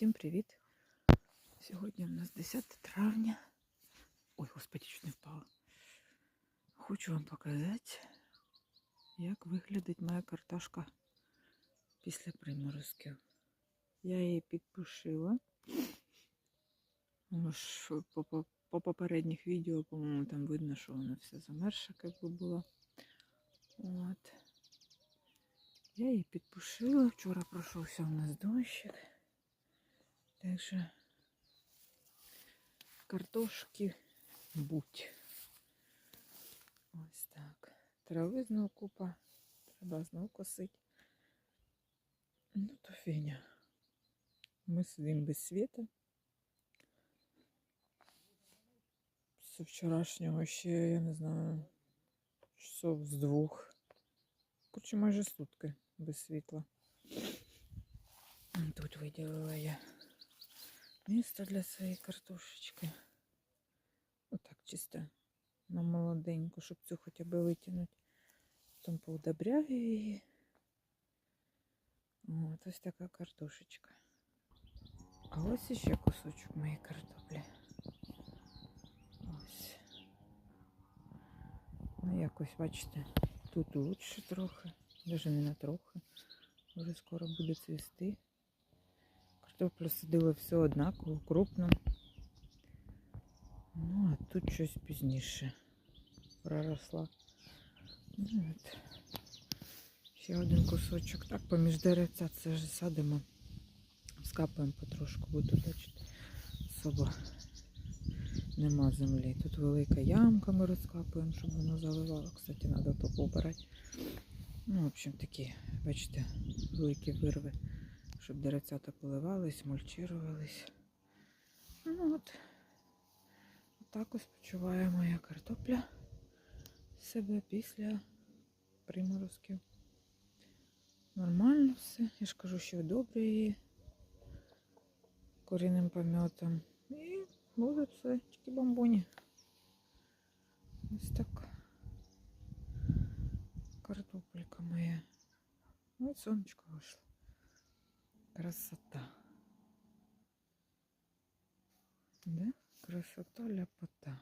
Всім привіт! Сьогодні у нас 10 травня. Ой, господи, чуть не впала. Хочу вам показати, як виглядить моя картошка після приморозків. Я її підпушила. По, по попередніх відео, по-моєму, там видно, що вона вся замерша, як би була. От. Я її підпушила. Вчора пройшовся у нас дощик. Так що картошки будь. Ось так. Трави знов купа. Треба знов косити. Ну, то фіня. Ми сидимо без світа. З вчорашнього ще, я не знаю, часов з двох. Короче, майже сутки без світла. Тут виділила я місце для своєї картошечки. Отак чисто на молоденьку, щоб цю хоча б витягнути. Потім поудобряю її. От ось така картошечка. А ось іще кусочок моєї картоплі. Ну, якось, бачите, тут лучше трохи, навіть не на трохи. Вже скоро буде цвісти. Картоплю садила все однаково, крупно. Ну, а тут щось пізніше проросла. От. Ще один кусочок. Так, поміж деревця це ж садимо. Скапаємо потрошку, буду бачити. Особо нема землі. Тут велика ямка, ми розкапуємо, щоб воно заливало. Кстати, треба то поубирати. Ну, в общем, такі, бачите, великі вирви, щоб деревцята поливались, мульчирувались. Ну от, так ось почуває моя картопля себе після приморозків. Нормально все. Я ж кажу, що добре її корінним помьотом. І буде все тільки бомбоні. Ось так. Картопелька моя. Ось сонечко вийшло. Красота. Да? Красота ляпота.